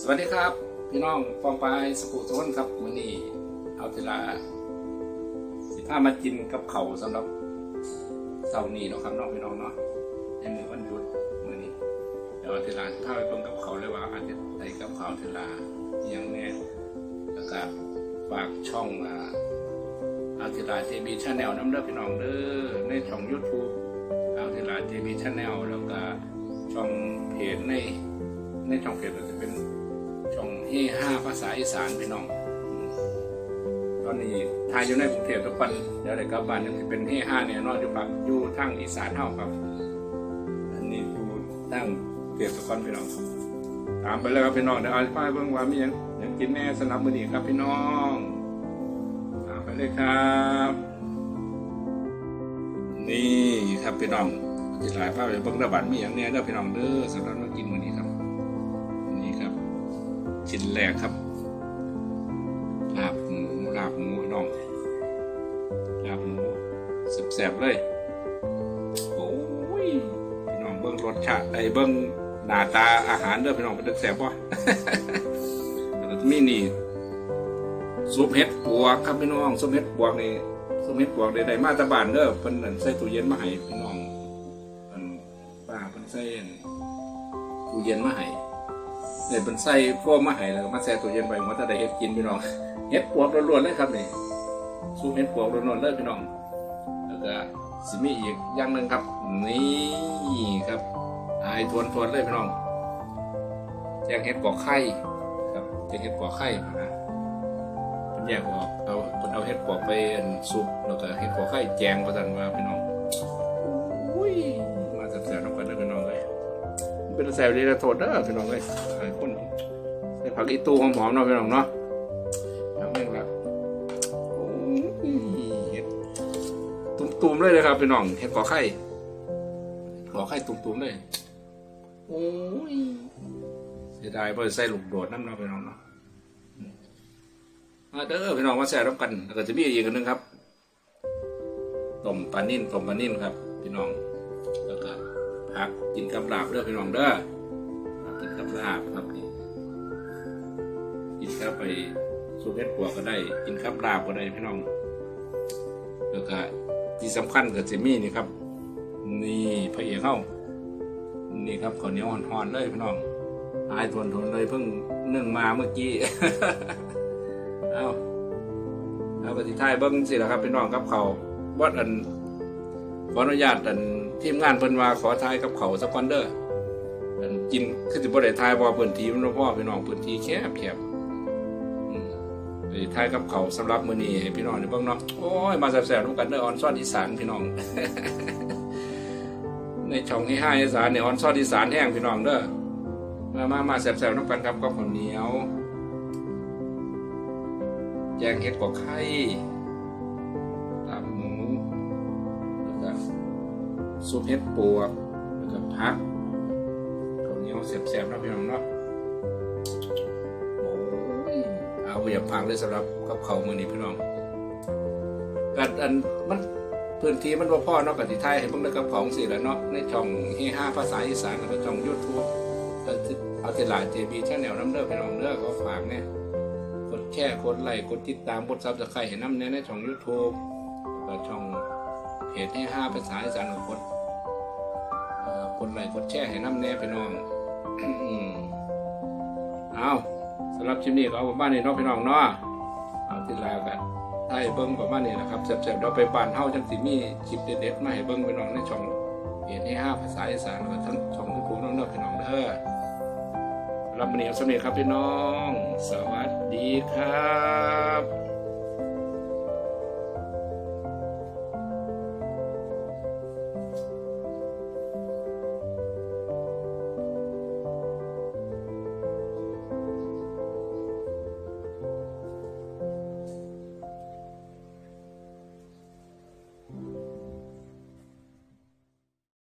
สวัสดีครับ พี่น้องฟองปลายสกุโซนครับมือนี้เอาเวลาสิพามากินกับเขาสำหรับเสาร์นี้เนาะครับน้องพี่น้องเนาะในมือวันหยุดมือนี้เดี๋ยวเอาเวลาสิพาไปเบิ่งกับเขาเลยว่าอาจจะได้กับเขาเวลาอย่างแน่แล้วก็ฝากช่องอ่าเอาเวลา JB Channel น้ำเด้อพี่น้องเด้อในช่อง YouTube เอาเวลา JB Channel แล้วก็ช่องเพจในในช่องเพจเราจะเป็น เฮห้าภาษาอีสานพี่น้อง ตอนนี้ทายอยู่ในกรุงเทพทุกวันเดี๋ยวได้กลับบ้านจะเป็นเฮห้าเนี่ยนอนอยู่ฝั่งอยู่ทางอีสานเท่าครับ อันนี้อยู่ตั้งเปรียบทุกคนพี่น้อง ตามไปเลยครับพี่น้องเดี๋ยวเอาป้ายเบื้องว่ามีหยังยังกินแน่สนับมือนีครับพี่น้องตามไปเลยครับ นี่ครับพี่น้องที่หลายภาพไปเบิ่งระบาดมีอย่างแน่เด้อพี่น้องเด้อสำหรับมากินมื้อนี้ครับ ชิ้นแรกครับลาบหมูลาบหมูน้องลาบหมูแสบๆเลยโอ้ยพี่น้องเบิ้งรสชาติไอ้เบิ้งหน้าตาอาหารเด้อพี่น้องเป็นแสบป่ะแล้วก็มีนี่ซุปเห็ดปวกครับพี่น้องซุปเห็ดปวกนี่ซุปเห็ดปวกใดๆมาตะบานเด้อเพิ่นนั่นใส่ตู้เย็นมาให้พี่น้องเพิ่นป้าเพิ่นใส่ตู้เย็นมาให้ เนี่ยเป็นไส้โฟมมาให้แล้วก็มาแช่ตู้เย็นไปว่าจะได้เฮ็ดกินพี่น้องเฮ็ดปวกล้วนๆเลยครับนี่สู้เฮ็ดปวกล้วนๆเลยพี่น้อง แล้วก็สิมีอีกอย่างหนึ่งครับ นี่ครับไอายทวนทวนๆเลยพี่น้องแจงเฮ็ดปอกไข่ครับแจงเฮ็ดปอกไข่นะเป็นแยกออกเอาเป็นเอาเฮ็ดปอกไปซุปแล้วก็เฮ็ดปอกไข่แจงประสันว่าพี่น้องอุ้ย เป็นแซวดีนะโทษเด้อพี่น้องเลยหลายคนใส่ผักอีตูหอมๆเนาะพี่น้องเนาะทำเองละโอ้ยเห็ดตุ่มๆเลยเลยครับพี่น้องเห็ดกอไข่กอไข่ตุ่มๆเลยโอ้ยเสียดายเพราะใส่ลูกโดดน้ำเนาะพี่น้องเนาะมาเด้อพี่น้องมาแซ่บกันแล้วก็จะมีอีกอันหนึงครับต้มปลานิ่นต้มปลานิ่นครับ พี่น้องแล้วก็ ผักกินกับลาบเด้อพี่น้องเด้อกินกับลาบครับนี่กินกับไปสุเพ็ดปัวก็ได้ กินกับลาบก็ได้พี่น้องแล้วก็ที่สำคัญกับเจมี่นี่ครับ นี่พระเอกเข้านี่ครับข้าวเหนียวห่อนๆเลยพี่น้องอายทวนทนเลยเพิ่งนึ่งมาเมื่อกี้ เอาเอากระติท้ายเบิ้งสิละครับพี่น้องกับเขาวัดอันขออนุญาตอัน ทีมงานเพิ่นว่าขอทายกับเขาสักวันเด้ออันกินคือสิบ่ได้ทายเพราะว่าพื้นที่มันบ่พอพี่น้องพื้นที่แคบแคบอืมไปทายกับเขาสำหรับมื้อนี้ให้พี่น้องได้เบิ่งเนาะโอ้ยมาแซ่บๆร่วมกันเด้อออนซ่อนอีสานพี่น้อง ในช่องที่5อีสานเนี่ยออนซ่อนอีสานแห้งพี่น้องเด้อมามามาแซ่บๆร่วมกันครับกับข้าวเหนียวแกงเห็ดกอกไข่ ซุปเห็ดปวกแล้วก็พักข้าวเหนียวแซ่บๆนะพี่น้องเนาะโอ้ยเอาอย่าพังเลยสำหรับกับเขาวมือนี้พี่น้องกันอันมันพื้นที่มันบ่พอเนาะกับที่ไทยให้เพิ่งได้กับของสิแล้วเนาะในช่องเฮห้าภาษาอีสานแล้วก็ช่องยูทูบเอาติลาเจบีชาแนลน้ำเด้อพี่น้องเด้อขอฝากเนี่ยกดแชร์กดไลค์กดติดตามกดซับสไครต์ให้น้ำเนี่ยในช่องยูทูบแล้วก็ช่องเพจให้ห้าภาษาอีสานของคนเอ่อ กดไลค์กดแชร์ให้น้ำแน่พี่น้องเอาสำหรับคลิปนี้ก็เอาประมาณนี้เนาะพี่น้องเนาะเอาที่ลากันให้เบิ้งประมาณนี้นะครับแซ่บๆเราไปบ้านเฮาจังสิมีคลิปเด็ดๆมาให้เบิ้งพี่น้องในช่องเพจให้ห้าภาษาอีสานแล้วทั้งช่องยูทูน้องเนาะพี่น้องเด้อรับวันนี้เอาสำเร็จครับพี่น้อง สวัสดีครับ